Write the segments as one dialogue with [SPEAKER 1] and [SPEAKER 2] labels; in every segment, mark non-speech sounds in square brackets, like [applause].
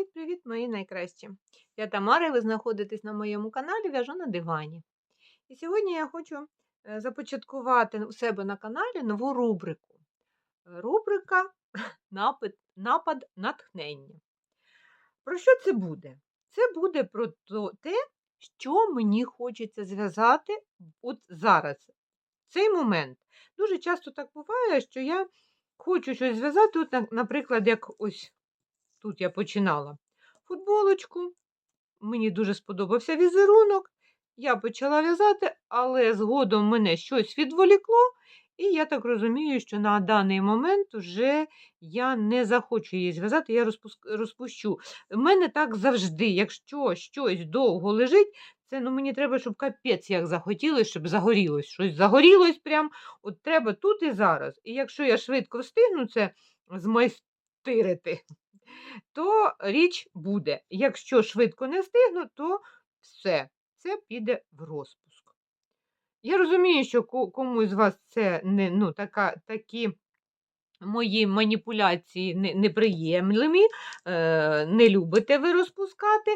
[SPEAKER 1] Привіт-привіт, мої найкращі! Я Тамара, і ви знаходитесь на моєму каналі В'яжу на дивані. І сьогодні я хочу е, започаткувати у себе на каналі нову рубрику. Рубрика [laughs] Напад, напад натхнення. Про що це буде? Це буде про те, що мені хочеться зв'язати от зараз, в цей момент. Дуже часто так буває, що я хочу щось зв'язати, наприклад, як ось тут я починала футболочку. Мені дуже сподобався візерунок. Я почала в'язати, але згодом мене щось відволікло, і я так розумію, що на даний момент вже я не захочу її зв'язати, я розпущу. У мене так завжди, якщо щось довго лежить, це ну, мені треба, щоб капець як захотілося, щоб загорілось. Щось загорілось прям, от треба тут і зараз. І якщо я швидко встигну це змайстирити, то річ буде. Якщо швидко не встигну, то все, це піде в розпуск. Я розумію, що комусь з вас це не, ну, така, такі мої маніпуляції не- неприємливі, е, не любите ви розпускати,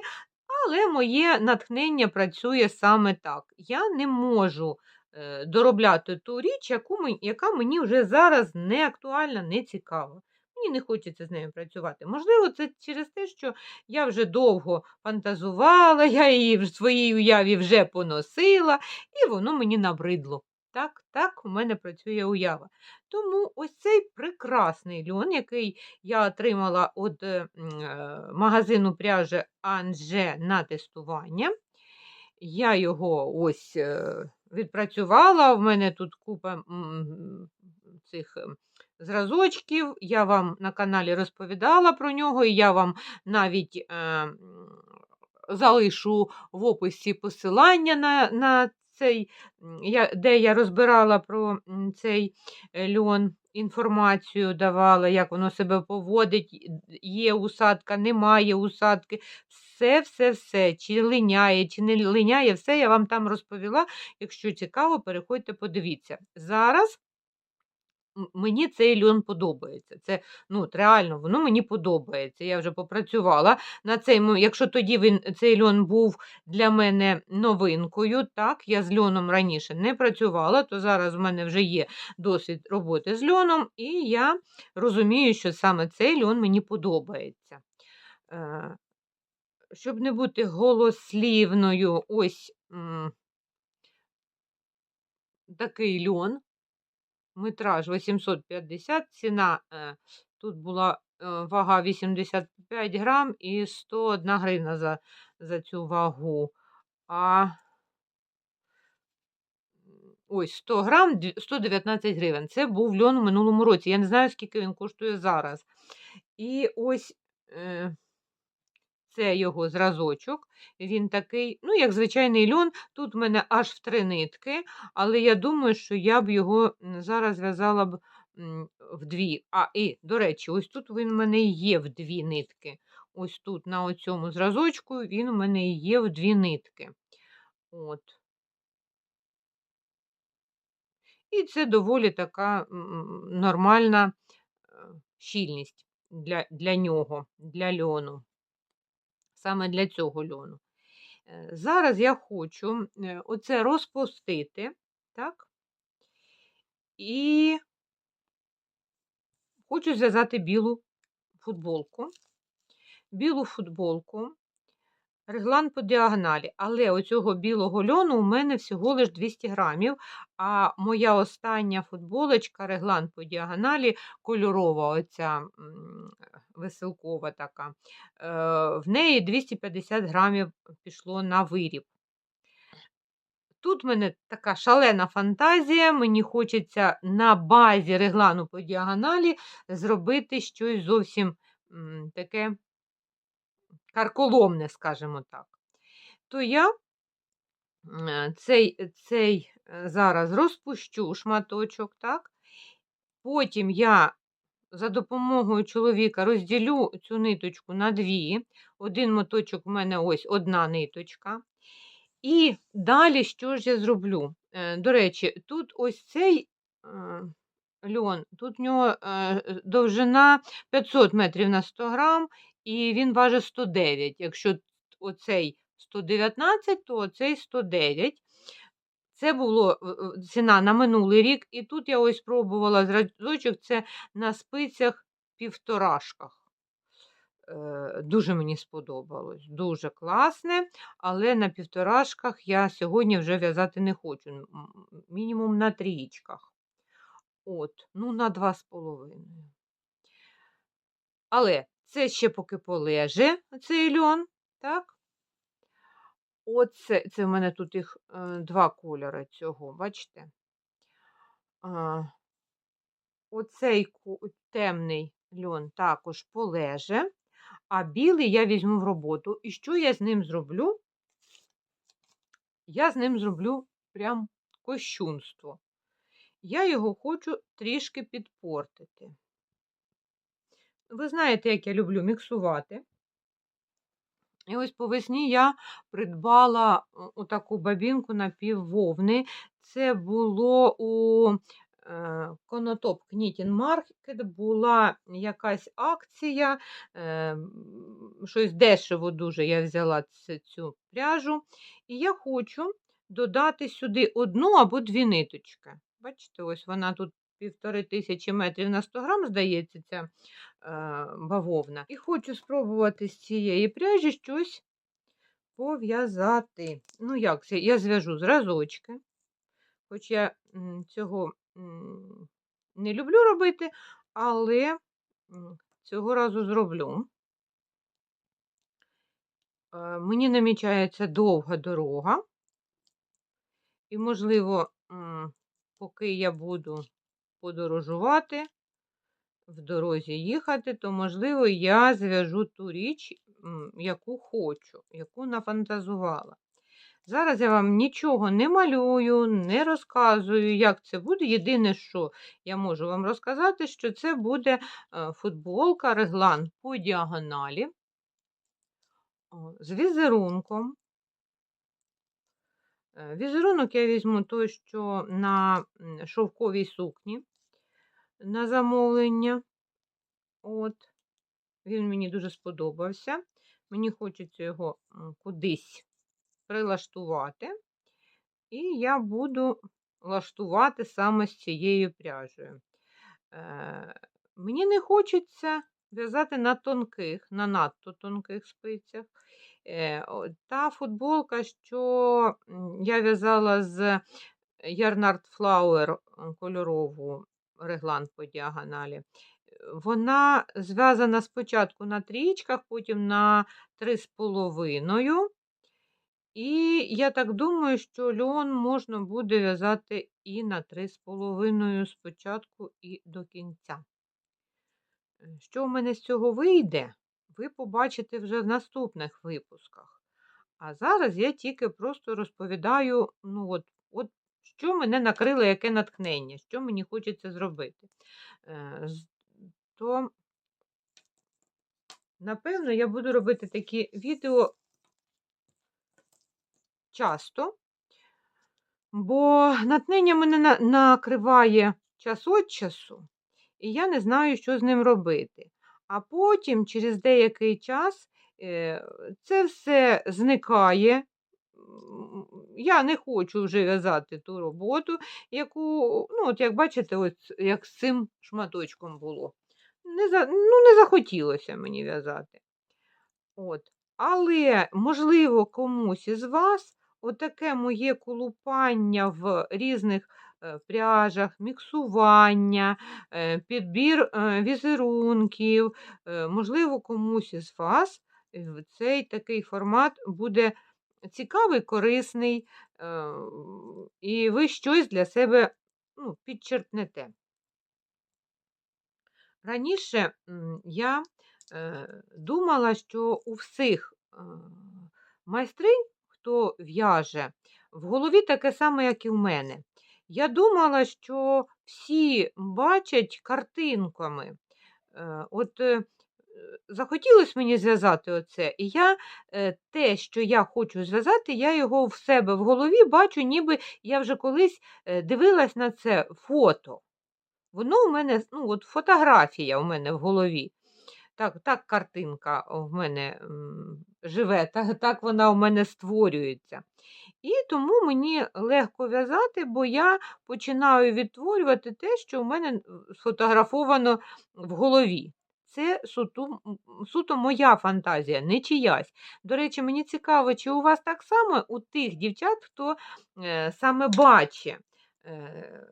[SPEAKER 1] але моє натхнення працює саме так. Я не можу е, доробляти ту річ, яку, яка мені вже зараз не актуальна, не цікава. Мені не хочеться з нею працювати. Можливо, це через те, що я вже довго фантазувала, [laughs] я її в своїй уяві вже поносила, і воно мені набридло. Так, так у мене працює уява. Тому ось цей прекрасний льон, який я отримала від е, е, магазину пряжі Анже на тестування. Я його ось е, відпрацювала. В мене тут купа м, цих ем, зразочків. Я вам на каналі розповідала про нього, і я вам навіть е, залишу в описі посилання на, на цей, я, де я розбирала про цей е, льон. Інформацію давала, як воно себе поводить, є усадка, немає усадки. Все, все, все, чи линяє, чи не линяє, все я вам там розповіла. Якщо цікаво, переходьте, подивіться. Зараз мені цей льон подобається. Це ну, реально, воно мені подобається. Я вже попрацювала на цей, якщо тоді він, цей льон був для мене новинкою, так, я з льоном раніше не працювала, то зараз в мене вже є досвід роботи з льоном, і я розумію, що саме цей льон мені подобається. Е, щоб не бути голослівною, ось такий льон, метраж 850, ціна е, тут була е, вага 85 грам і 101 гривна за, за цю вагу. А ось 100 грам 119 гривень. Це був льон у минулому році. Я не знаю, скільки він коштує зараз. І ось. Е, це його зразочок. Він такий, ну, як звичайний льон. Тут в мене аж в три нитки, але я думаю, що я б його зараз в'язала б в дві. А, і, до речі, ось тут він у мене є в дві нитки. Ось тут, на оцьому зразочку, він у мене є в дві нитки. От. І це доволі така нормальна е, щільність для, для нього, для льону. Саме для цього льону. Е, Зараз я хочу е, оце розпустити, так? І хочу зв'язати білу футболку. Білу футболку, реглан по діагоналі. Але оцього білого льону у мене всього лиш 200 грамів, а моя остання футболочка, реглан по діагоналі, кольорова, оця веселкова така, е, в неї 250 грамів пішло на виріб. Тут в мене така шалена фантазія, мені хочеться на базі реглану по діагоналі зробити щось зовсім таке карколомне, скажімо так. То я е, цей, цей е, зараз розпущу шматочок, так? Потім я за допомогою чоловіка розділю цю ниточку на дві. Один моточок в мене ось одна ниточка. І далі що ж я зроблю? Е, До речі, тут ось цей е, льон, тут в нього е, довжина 500 метрів на 100 грам і він важить 109. Якщо оцей 119, то оцей 109. Це було е, ціна на минулий рік, і тут я ось пробувала зразочок, це на спицях півторашках. Е, Дуже мені сподобалось, дуже класне, але на півторашках я сьогодні вже в'язати не хочу. Мінімум на трієчках. От, ну, на два з половиною. Але це ще поки полеже, цей льон, так? Оце, це в мене тут їх е, два кольори цього, бачите? А, оцей темний льон також полеже, а білий я візьму в роботу. І що я з ним зроблю? Я з ним зроблю прям кощунство. Я його хочу трішки підпортити. Ви знаєте, як я люблю міксувати. І ось по весні я придбала таку бабінку напіввовни. Це було у е, Конотоп Knitting Market, була якась акція, е, щось дешево дуже я взяла цю пряжу. І я хочу додати сюди одну або дві ниточки. Бачите, ось вона тут півтори тисячі метрів на 100 грам, здається, ця бавовна. І хочу спробувати з цієї пряжі щось пов'язати. Ну, як це? Я зв'яжу зразочки, хоч я цього не люблю робити, але цього разу зроблю. Мені намічається довга дорога, і, можливо, поки я буду подорожувати, в дорозі їхати, то, можливо, я зв'яжу ту річ, яку хочу, яку нафантазувала. Зараз я вам нічого не малюю, не розказую, як це буде. Єдине, що я можу вам розказати, що це буде е, футболка реглан по діагоналі з візерунком. Е, Візерунок я візьму той, що на шовковій сукні на замовлення. От, він мені дуже сподобався. Мені хочеться його кудись прилаштувати. І я буду лаштувати саме з цією пряжею. Е, мені не хочеться в'язати на тонких, на надто тонких спицях. Е, та футболка, що я в'язала з Yarnard Flower кольорову реглан по діагоналі. Вона зв'язана спочатку на трієчках, потім на три з половиною. І я так думаю, що льон можна буде в'язати і на три з половиною спочатку і до кінця. Що в мене з цього вийде, ви побачите вже в наступних випусках. А зараз я тільки просто розповідаю, ну от, от що мене накрило, яке натхнення, що мені хочеться зробити. Е, То, напевно, я буду робити такі відео часто, бо натхнення мене накриває час від часу, і я не знаю, що з ним робити. А потім, через деякий час, е, це все зникає. Я не хочу вже в'язати ту роботу, яку, ну, от як бачите, ось як з цим шматочком було. Не, за, ну, не захотілося мені в'язати. От. Але, можливо, комусь із вас отаке моє колупання в різних е, пряжах, міксування, е, підбір е, візерунків, можливо, комусь із вас цей такий формат буде цікавий, корисний, е, і ви щось для себе ну, підчерпнете. Раніше я е, думала, що у всіх е, майстринь, хто в'яже, в голові таке саме, як і в мене. Я думала, що всі бачать картинками. От захотілося мені зв'язати оце, і я е, те, що я хочу зв'язати, я його в себе в голові бачу, ніби я вже колись е, дивилась на це фото. Воно у мене, ну, от фотографія у мене в голові. Так, так картинка в мене живе, та, так вона у мене створюється. І тому мені легко в'язати, бо я починаю відтворювати те, що у мене сфотографовано в голові. Це суто, суто моя фантазія, не чиясь. До речі, мені цікаво, чи у вас так само у тих дівчат, хто е, саме бачить е,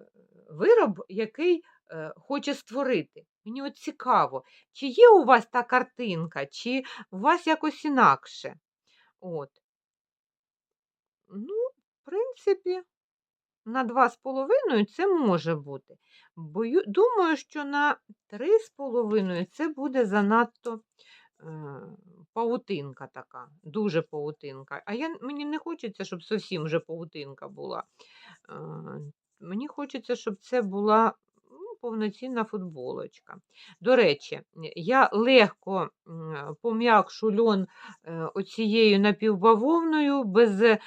[SPEAKER 1] вироб, який е, хоче створити. Мені от цікаво, чи є у вас та картинка, чи у вас якось інакше. От. Ну, в принципі, на 2,5 це може бути. Бою, думаю, що на 3,5 це буде занадто е, паутинка така, дуже паутинка. А я, мені не хочеться, щоб зовсім вже паутинка була. Е, мені хочеться, щоб це була ну, повноцінна футболочка. До речі, я легко пом'якшу льон е, оцією напівбавовною, без е,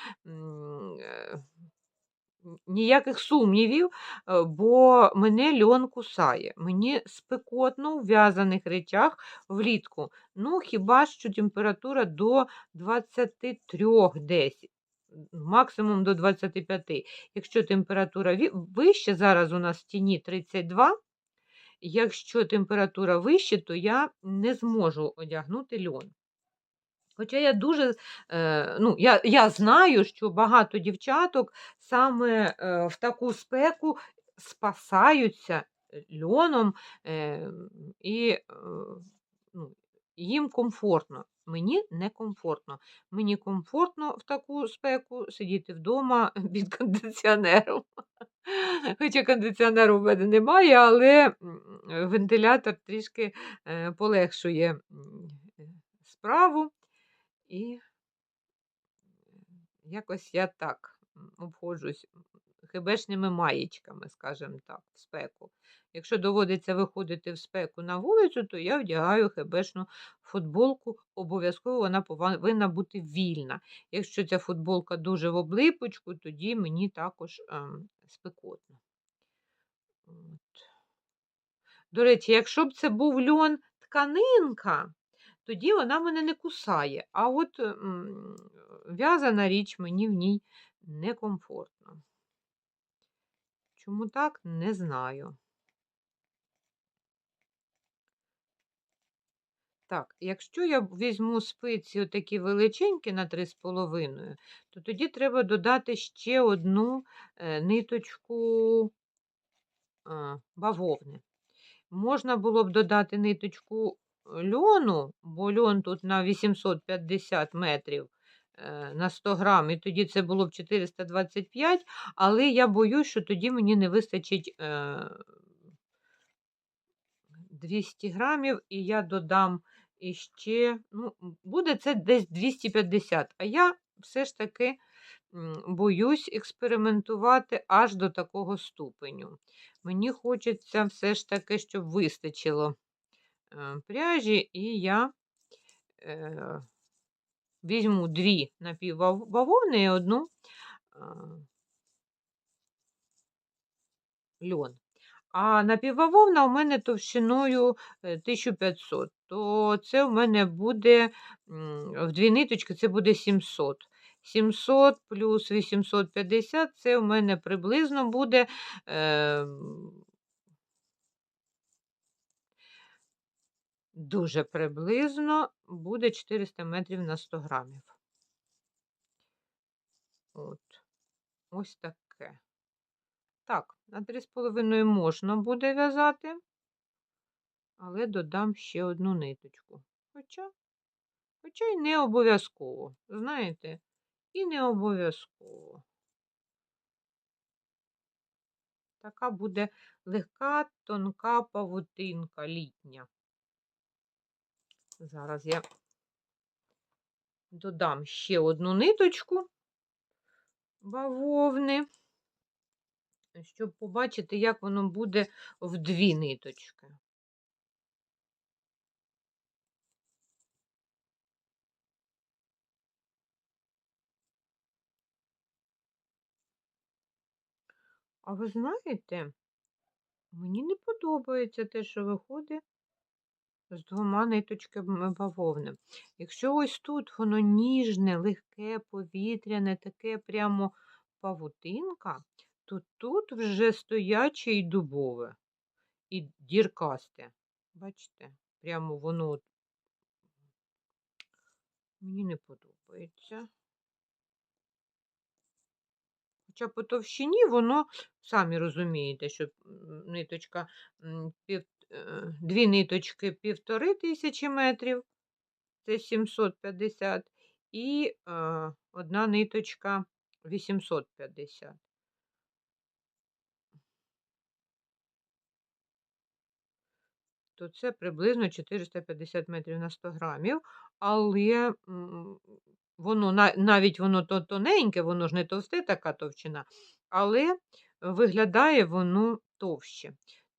[SPEAKER 1] ніяких сумнівів, е, бо мене льон кусає. Мені спекотно у в'язаних речах влітку. Ну, хіба що температура до 23 десь. Максимум до 25. Якщо температура вища, зараз у нас в тіні 32, якщо температура вища, то я не зможу одягнути льон. Хоча я дуже, е, ну, я, я знаю, що багато дівчаток саме е, в таку спеку спасаються льоном, е, і е, ну, їм комфортно. Мені не комфортно. Мені комфортно в таку спеку сидіти вдома [laughs] під кондиціонером. Хоча кондиціонеру в мене немає, але вентилятор трішки полегшує справу. І якось я так обходжусь м, хебешними маєчками, скажімо так, в спеку. Якщо доводиться виходити в спеку на вулицю, то я вдягаю хебешну футболку. Обов'язково вона повинна бути вільна. Якщо ця футболка дуже в облипочку, тоді мені також ем, спекотно. От. До речі, якщо б це був льон тканинка, тоді вона мене не кусає. А от в'язана річ мені в ній некомфортно. Чому так, не знаю. Так, якщо я візьму спиці отакі величенькі на 3,5, то тоді треба додати ще одну е, ниточку а, бавовни. Можна було б додати ниточку льону, бо льон тут на 850 метрів е, на 100 грам, і тоді це було б 425, але я боюсь, що тоді мені не вистачить е, 200 грамів, і я додам іще, ну, буде це десь 250, а я все ж таки боюсь експериментувати аж до такого ступеню. Мені хочеться все ж таки, щоб вистачило е, пряжі, і я е, візьму дві напівбавовни і одну е, льон. А напівбавовна у мене товщиною е, 1500, то це в мене буде в дві ниточки, це буде 700. 700 плюс 850 це у мене приблизно буде е, дуже приблизно буде 400 метрів на 100 грамів. От. Ось таке. Так, на 3,5 можна буде в'язати, але додам ще одну ниточку. Хоча, хоча й не обов'язково, знаєте, і не обов'язково. Така буде легка, тонка павутинка літня. Зараз я додам ще одну ниточку бавовни, щоб побачити, як воно буде в дві ниточки. А ви знаєте, мені не подобається те, що виходить з двома ниточками бавовни. Якщо ось тут воно ніжне, легке, повітряне, таке прямо павутинка, то тут вже стояче і дубове, і діркасте. Бачите, прямо воно мені не подобається. Хоча по товщині воно, самі розумієте, що ниточка, пів, дві ниточки півтори тисячі метрів, це 750, і е, одна ниточка 850. То це приблизно 450 метрів на 100 грамів, але воно навіть воно то тоненьке, воно ж не товсте така товщина, але виглядає воно товще.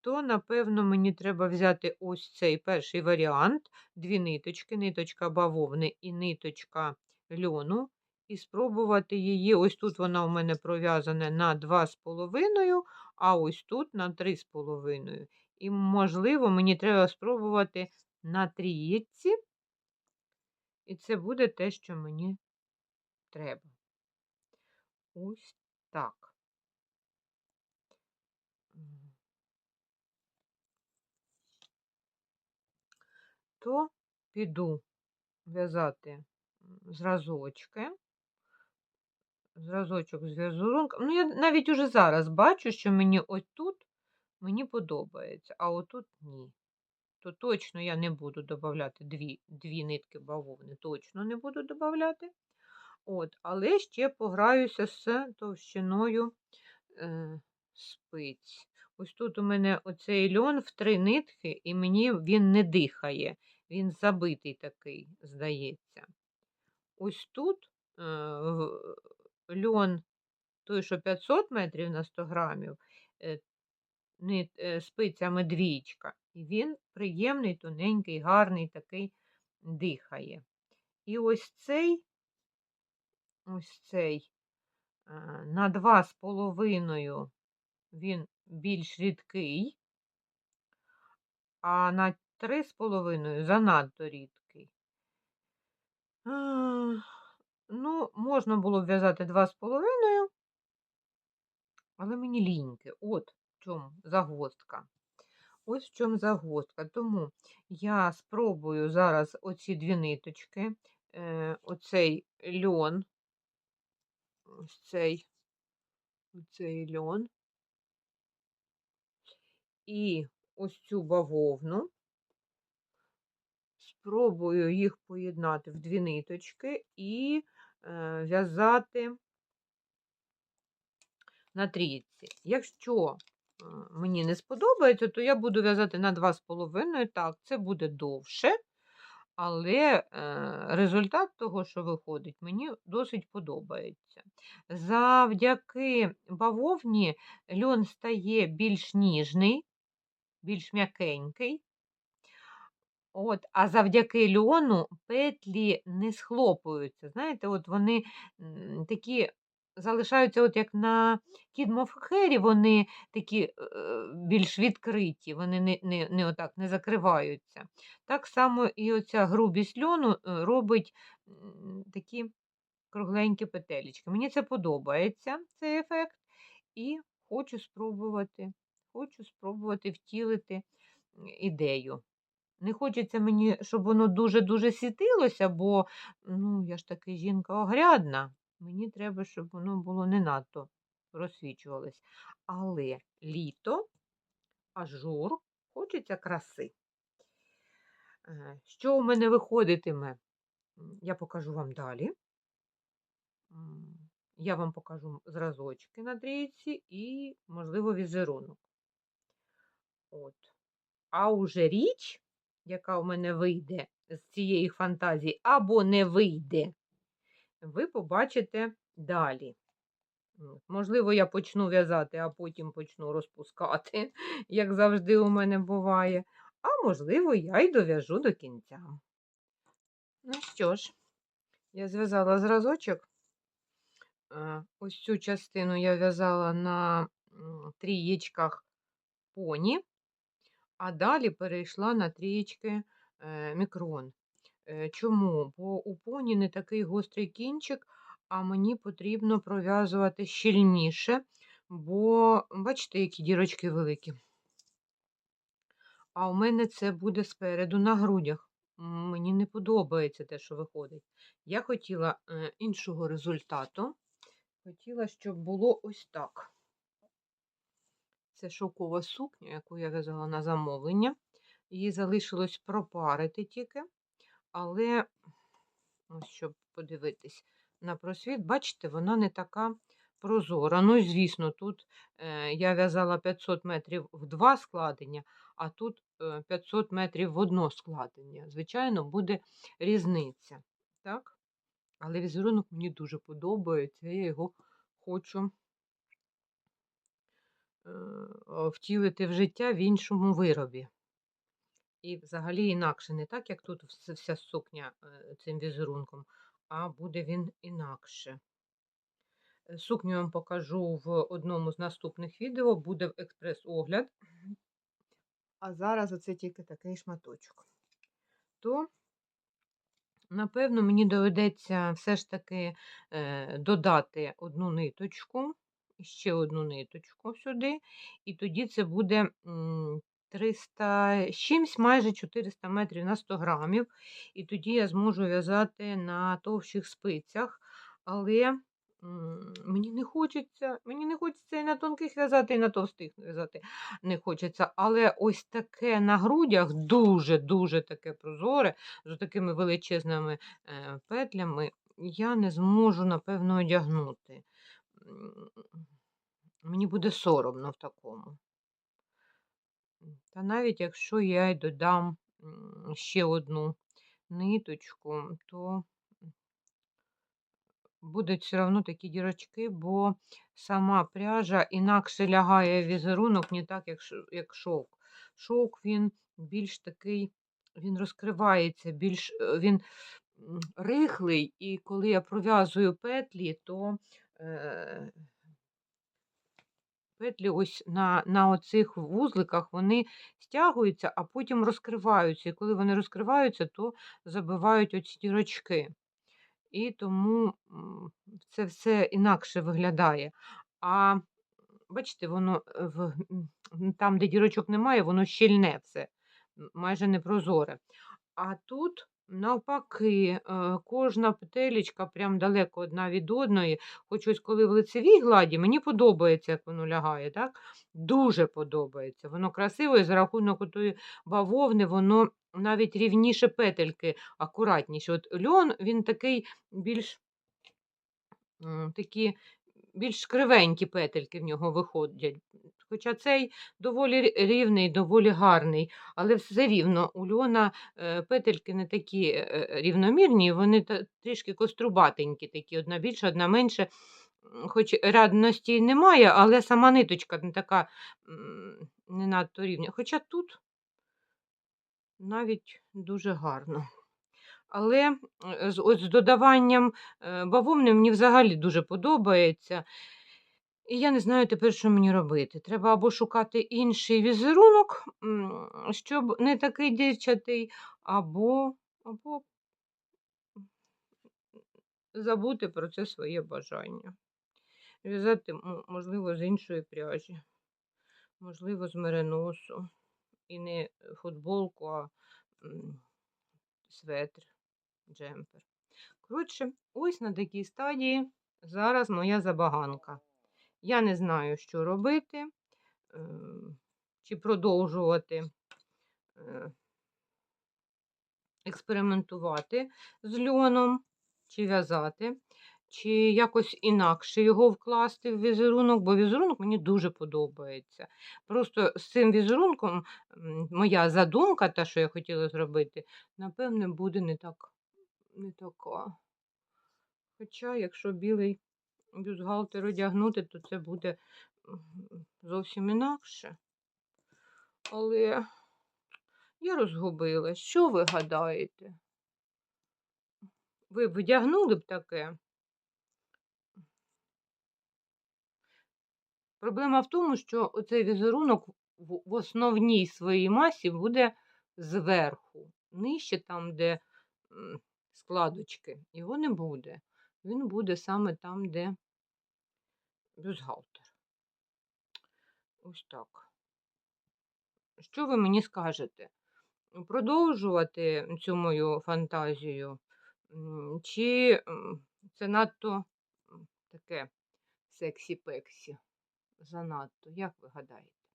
[SPEAKER 1] То, напевно, мені треба взяти ось цей перший варіант: дві ниточки, ниточка бавовни і ниточка льону, і спробувати її. Ось тут вона у мене пров'язана на 2,5, а ось тут на 3,5. І, можливо, мені треба спробувати на трієчці, і це буде те, що мені треба. Ось так. М. То піду в'язати зразочки. Зразочок з в'язурунком. Ну, я навіть уже зараз бачу, що мені ось тут мені подобається, а отут ні. То точно я не буду додавати дві, дві нитки бавовни, точно не буду додавати. От, але ще пограюся з товщиною е, спиць. Ось тут у мене оцей льон в три нитки, і мені він не дихає. Він забитий такий, здається. Ось тут е, льон, той, що 500 метрів на 100 грамів, е, е, спицями двічка. І він приємний, тоненький, гарний, такий дихає. І ось цей, ось цей е, на 2,5 він більш рідкий, а на 3,5 занадто рідкий. Ну, можна було б в'язати 2,5, але мені ліньки. От в чому загвоздка. Ось в чому загвоздка. Тому я спробую зараз оці дві ниточки, е, оцей льон, ось цей, оцей льон, і ось цю бавовну. Спробую їх поєднати в дві ниточки і е, в'язати на трійці. Якщо е, мені не сподобається, то я буду в'язати на 2,5. Так, це буде довше, але е, результат того, що виходить, мені досить подобається. Завдяки бавовні льон стає більш ніжний, більш м'якенький. От, а завдяки льону петлі не схлопуються. Знаєте, от вони такі залишаються, от як на кідмофхері, вони такі е, більш відкриті, вони не, не, не, отак, не закриваються. Так само і оця грубість льону е, робить такі кругленькі петелечки. Мені це подобається, цей ефект, і хочу спробувати, хочу спробувати втілити ідею. Не хочеться мені, щоб воно дуже-дуже світилося, бо ну, я ж таки жінка огрядна. Мені треба, щоб воно було не надто розсвічувалось. Але літо, ажур, хочеться краси. Е, Що у мене виходитиме, я покажу вам далі. Я вам покажу зразочки на трійці і, можливо, візерунок. От. А уже річ, яка у мене вийде з цієї фантазії, або не вийде, ви побачите далі. Можливо, я почну в'язати, а потім почну розпускати, [laughs] як завжди у мене буває. А можливо, я й дов'яжу до кінця. Ну що ж, я зв'язала зразочок. Е, Ось цю частину я в'язала на трієчках поні, а далі перейшла на трієчки е, мікрон. Е, Чому? Бо у поні не такий гострий кінчик, а мені потрібно пров'язувати щільніше, бо бачите, які дірочки великі. А у мене це буде спереду на грудях. Мені не подобається те, що виходить. Я хотіла е, іншого результату. Хотіла, щоб було ось так. Це шовкова сукня, яку я в'язала на замовлення. Її залишилось пропарити тільки, але, ось щоб подивитись на просвіт, бачите, вона не така прозора. Ну, звісно, тут е, я в'язала 500 метрів в два складення, а тут е, 500 метрів в одно складення. Звичайно, буде різниця. Так? Але візерунок мені дуже подобається, я його хочу е, втілити в життя в іншому виробі. І взагалі інакше, не так, як тут вся сукня е, цим візерунком, а буде він інакше. Е, Сукню вам покажу в одному з наступних відео, буде експрес-огляд. А зараз оце тільки такий шматочок. То, напевно, мені доведеться все ж таки е, додати одну ниточку, ще одну ниточку сюди, і тоді це буде м, 300 чимсь, майже 400 метрів на 100 грамів. І тоді я зможу в'язати на товщих спицях, але мені не хочеться, мені не хочеться і на тонких в'язати, і на товстих в'язати не хочеться. Але ось таке на грудях дуже-дуже таке прозоре, з такими величезними е, петлями, я не зможу, напевно, одягнути. Мені буде соромно в такому. Та навіть якщо я й додам ще одну ниточку, то будуть все одно такі дірочки, бо сама пряжа інакше лягає візерунок, не так, як, як шовк. Шовк він більш такий, він розкривається, більш е, він рихлий, і коли я пров'язую петлі, то петлі ось на, на оцих вузликах вони стягуються, а потім розкриваються. І коли вони розкриваються, то забивають оці дірочки. І тому це все інакше виглядає. А бачите, воно е, в, там, де дірочок немає, воно щільне все, майже не прозоре. А тут навпаки, е, кожна петелечка прям далеко одна від одної. Хоч ось коли в лицевій гладі, мені подобається, як воно лягає, так? Дуже подобається. Воно красиво, і за рахунок отої бавовни, воно навіть рівніше петельки, акуратніше. От льон, він такий більш такі більш кривенькі петельки в нього виходять. Хоча цей доволі рівний, доволі гарний, але все рівно у льона е, петельки не такі е, е, рівномірні, вони трішки кострубатенькі, такі, одна більша, одна менше. Хоч рядності й немає, але сама ниточка не така не надто рівня. Хоча тут навіть дуже гарно. Але е, з, додаванням е, бавовни мені взагалі дуже подобається. І я не знаю тепер, що мені робити. Треба або шукати інший візерунок, щоб не такий дівчатий, або, або забути про це своє бажання. В'язати, можливо, з іншої пряжі, можливо, з мериносу. І не футболку, а светр, джемпер. Коротше, ось на такій стадії зараз моя забаганка. Я не знаю, що робити, е, чи продовжувати е, експериментувати з льоном, чи в'язати, чи якось інакше його вкласти в візерунок, бо візерунок мені дуже подобається. Просто з цим візерунком моя задумка, та, що я хотіла зробити, напевне, буде не так не така. Хоча, якщо білий бюстгальтер одягнути, то це буде зовсім інакше. Але я розгубилась. Що ви гадаєте? Ви б вдягнули б таке? Проблема в тому, що оцей візерунок в основній своїй масі буде зверху. нижче, там, де складочки, його не буде. Він буде саме там, де бюстгальтер. Ось так. Що ви мені скажете? Продовжувати цю мою фантазію? Чи це надто таке сексі-пексі? Занадто, як ви гадаєте?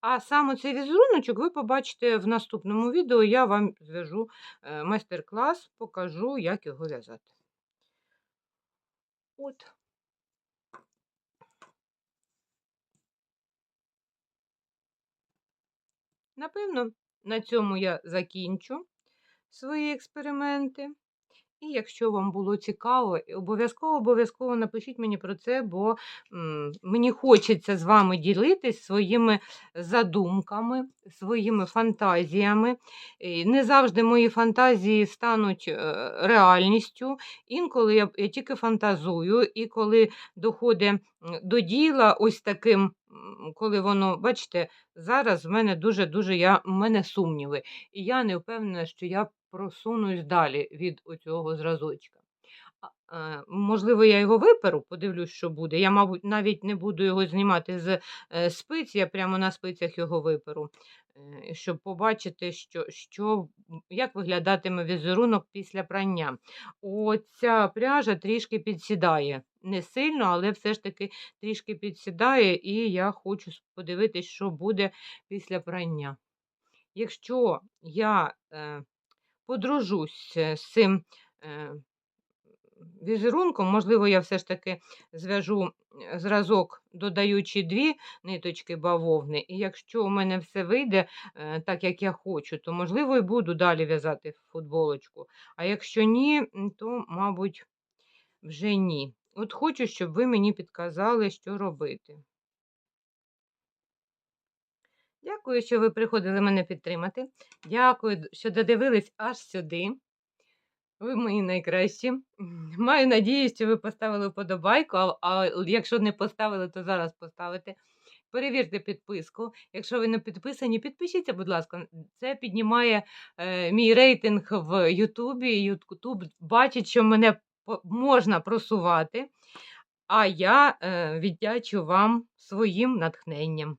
[SPEAKER 1] А саме цей візеруночок ви побачите в наступному відео. Я вам зв'яжу е, майстер-клас, покажу, як його в'язати. От. Напевно, на цьому я закінчу свої експерименти. І якщо вам було цікаво, обов'язково обов'язково напишіть мені про це, бо мені хочеться з вами ділитись своїми задумками, своїми фантазіями. Не завжди мої фантазії стануть е, реальністю. Інколи я, я тільки фантазую, і коли доходить до діла, ось таким, коли воно, бачите, зараз в мене дуже-дуже я, в мене сумніви. І я не впевнена, що я просунусь далі від оцього зразочка. Е, Можливо, я його виперу, подивлюсь, що буде. Я, мабуть, навіть не буду його знімати з е, спиць, я прямо на спицях його виперу, е, щоб побачити, що, що, як виглядатиме візерунок після прання. Оця пряжа трішки підсідає. Не сильно, але все ж таки трішки підсідає, і я хочу подивитись, що буде після прання. Якщо я подружусь е, з цим е, візерунком, можливо, я все ж таки зв'яжу е, зразок, додаючи дві ниточки бавовни, і якщо у мене все вийде так, як я хочу, то, можливо, і буду далі в'язати футболочку. А якщо ні, то, мабуть, вже ні. От хочу, щоб ви мені підказали, що робити. Дякую, що ви приходили мене підтримати. Дякую, що додивились аж сюди. Ви мої найкращі. Маю надію, що ви поставили вподобайку, а, а якщо не поставили, то зараз поставите. Перевірте підписку. Якщо ви не підписані, підпишіться, будь ласка. Це піднімає е, мій рейтинг в Ютубі. Ютуб бачить, що мене можна просувати, а я е, віддячу вам своїм натхненням.